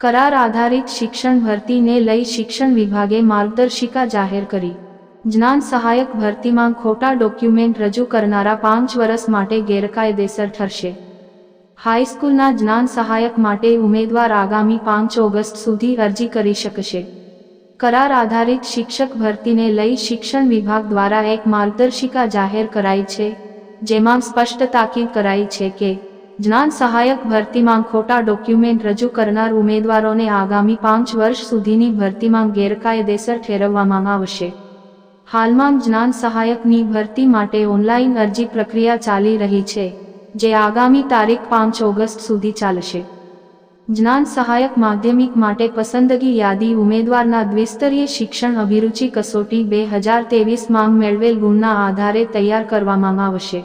કરાર આધારિત શિક્ષણ ભરતીને લઈ શિક્ષણ વિભાગે માર્ગદર્શિકા જાહેર કરી. જ્ઞાન સહાયક ભરતીમાં ખોટા ડોક્યુમેન્ટ રજૂ કરનારા પાંચ વર્ષ માટે ગેરકાયદેસર ઠરશે. હાઈસ્કૂલના જ્ઞાન સહાયક માટે ઉમેદવાર આગામી પાંચ ઓગસ્ટ સુધી અરજી કરી શકશે. કરાર આધારિત શિક્ષક ભરતીને લઈ શિક્ષણ વિભાગ દ્વારા એક માર્ગદર્શિકા જાહેર કરાઈ છે, જેમાં સ્પષ્ટ તાકીદ કરાઈ છે કે જ્ઞાન સહાયક ભરતીમાં ખોટા ડોક્યુમેન્ટ રજૂ કરનાર ઉમેદવારોને આગામી પાંચ વર્ષ સુધીની ભરતીમાં ગેરકાયદેસર ઠેરવવામાં આવશે. હાલમાં જ્ઞાન સહાયકની ભરતી માટે ઓનલાઈન અરજી પ્રક્રિયા ચાલી રહી છે, જે આગામી તારીખ પાંચ ઓગસ્ટ સુધી ચાલશે. જ્ઞાન સહાયક માધ્યમિક માટે પસંદગી યાદી ઉમેદવારના દ્વિસ્તરીય શિક્ષણ અભિરુચિ કસોટી બે હજાર તેવીસમાં મેળવેલ ગુણના આધારે તૈયાર કરવામાં આવશે.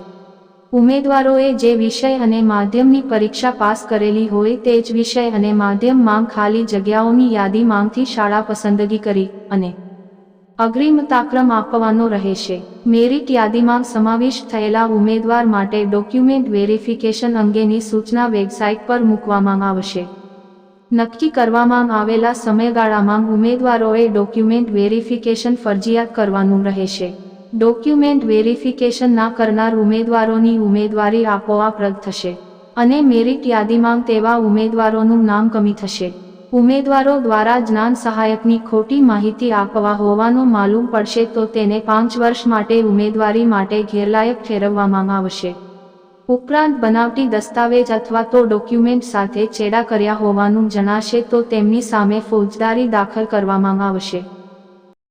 ઉમેદવારોએ જે વિષય અને માધ્યમની પરીક્ષા પાસ કરેલી હોય તે જ વિષય અને માધ્યમ માંગ ખાલી જગ્યાઓની યાદી માંગથી શાળા પસંદગી કરી અને અગ્રિમ તાક્રમ આપવાનો રહેશે. મેરિટ યાદીમાં સમાવિષ્ટ થયેલા ઉમેદવાર માટે ડોક્યુમેન્ટ વેરિફિકેશન અંગેની સૂચના વેબસાઇટ પર મૂકવામાં આવશે. નક્કી કરવામાં આવેલા સમયગાળામાં ઉમેદવારોએ ડોક્યુમેન્ટ વેરિફિકેશન ફરજિયાત કરવાનું રહેશે. ડોક્યુમેન્ટ વેરિફિકેશન ના કરનાર ઉમેદવારોની ઉમેદવારી આપોઆપ રદ થશે અને મેરિટ યાદીમાં તેવા ઉમેદવારોનું નામ કમી થશે. ઉમેદવારો દ્વારા જ્ઞાન સહાયકની ખોટી માહિતી આપવા હોવાનું માલુમ પડશે તો તેને પાંચ વર્ષ માટે ઉમેદવારી માટે ગેરલાયક ઠેરવવામાં આવશે. ઉપરાંત બનાવટી દસ્તાવેજ અથવા તો ડોક્યુમેન્ટ સાથે ચેડા કર્યા હોવાનું જણાશે તો તેમની સામે ફોજદારી દાખલ કરવામાં આવશે.